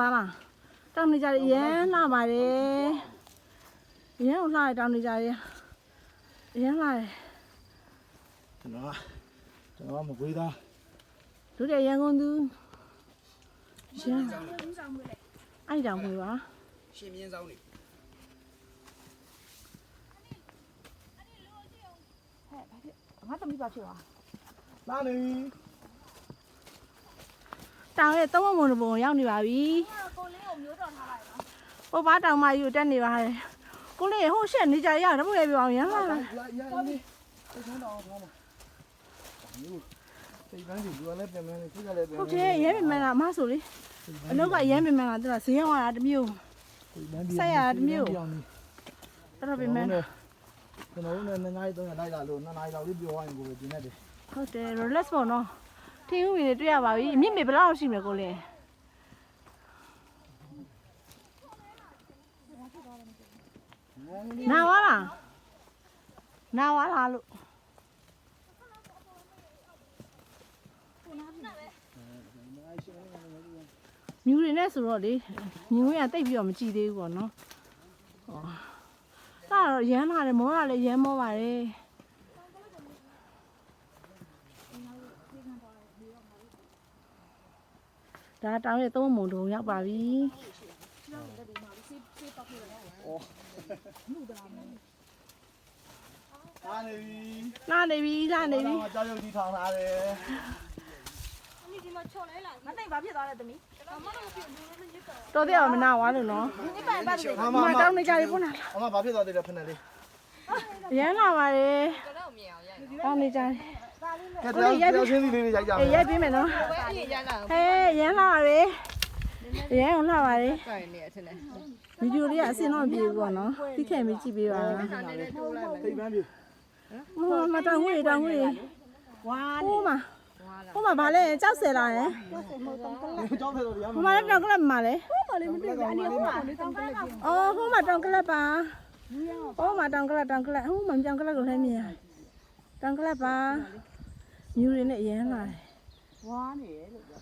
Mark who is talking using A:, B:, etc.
A: သားလားတောင်းနေကြတယ်အရန်လှပါတယ်အရန်ကိုလှရတောင်းနေကြတယ်အရန်လှတယ်
B: ကျွန်တော်ကကျွန်တော်ကမကွေးသား
A: တို့တဲ့ရန်ကုန်သူရန်အဲ့တောင်မွေပါ
B: ရှင်မြင်းဆောင်နေ
A: ငါသမီးပါဖြစ်သွား
B: လာနေ
A: တောင်ရဲ့သုံးမုံဘုံရောက်နေပါပြီ
C: ကိုလေးကိုမျိုးတော်ထားလိုက်ပါ
A: ဟိုဘာတောင်မယူတက်နေပါတယ်ကိုလေးဟိုရှက်နေကြရတော့ဘယ်ပြောအောင်ရမ်းလာလား
B: လာရနေစိတ်ချမ်းတော့ထားမှာမျိုးစိတ်ပန်းစီလူကလည်းပြန်မယ်စိတ်ကလည်းပြန်
A: ဟုတ်တယ်ရဲမြင်မှန်လားအမဆိုလေအနောက်ကရဲမြင်မှန်လားသူကဈေးရောက်လာတာတစ်မျိုး
B: တော်တော်ပြင်မယ်
A: တော်တော်ပြင်မှန်
B: ကျွန်တော်တို့လည်းနှစ်နာရီသုံးရက်လိုက်လာလို့နှစ်နာရီလောက်လေးပြောရရင်ကိုပဲပြင်နေတယ်
A: ဟုတ်တယ် relax ပေါ့နော် ထင်းဦးတွေတွေ့ရပါပြီအမြင့်မေဘယ်လောက်ရှိမလဲကိုလေးနာဝါလားနာဝါလားလို့မြူတွေနဲ့ဆိုတော့လေမြူရတိတ်ပြီးတော့မကြည့်သေးဘူးပေါ့နော်ဟောဒါတော့ရမ်းလာတယ်မောလာလည်းရမ်းမောပါတယ် ဒါတောင်းရဲ့သုံးမုံတုံရောက်ပါပြီ
B: လာနေပြီ
A: လာနေပြီလာနေပြီ
B: ကြောက်ရွံ့ကြီးထောင်လာတယ်
C: သမီးဒီမှာချော်လဲလာ
A: မသိဘာဖြစ်သွားလဲသမီး
C: အမတို့ပြင်ဘူးမညစ်ပါ
A: တော်တဲ့အောင်မနာဝါလို့နော်
C: ဒီပန်ပတ်တယ်
B: အ
A: ဒီ
B: မ
A: မှာ
B: အ
A: တောင်းနေကြပြီပို့နာ
B: မဘာဖြစ်သွားသေးလဲဖက်နေလေး
A: ရမ်းလာပါတယ်တောင်းနေကြတယ်
B: ကဲတရားတရားချင်းစီလေးတွေရိုက်ကြမယ်
A: အေးရိုက်ပေးမယ်နော်
D: ပဲအရင်ရလာ
A: ဟဲ့ရမ်းလာပါတယ်ရမ်းအောင်လာပါတယ်
D: ကိုင်နေအထင်နဲ့
A: ဗီဒီယိုလေးကအစင်တော့ပြေဘူးပေါ့နော်သိခဲ့မိကြည့်ပေးပါ
D: နည်းနည်းတိုးလိုက်မယ်
B: စိတ်ပန်းပြီ
A: ဟိုမှာတောင်းငွေတောင်းငွေဝါဟိုမှာဟိုမှာဗာလဲကြောက်ဆယ်လာတယ်
B: ကြောက်တယ်တော့ဒီက
A: ဟိုမှာလည်းတောင်းကလပ်မှာလဲ
B: မလေးမတွေ့ဘူးအနီဟိုမှာ
A: အော်ဟိုမှာတောင်းကလပ်ပါဟိုမှာတောင်းကလပ်တောင်းကလပ်ဟိုမှာတောင်းကလပ်ကိုလည်းမြင်ရတောင်းကလပ်ပါ မြူတွေနဲ့ရမ်းလာတယ်
D: ဝါနေလို့ပြော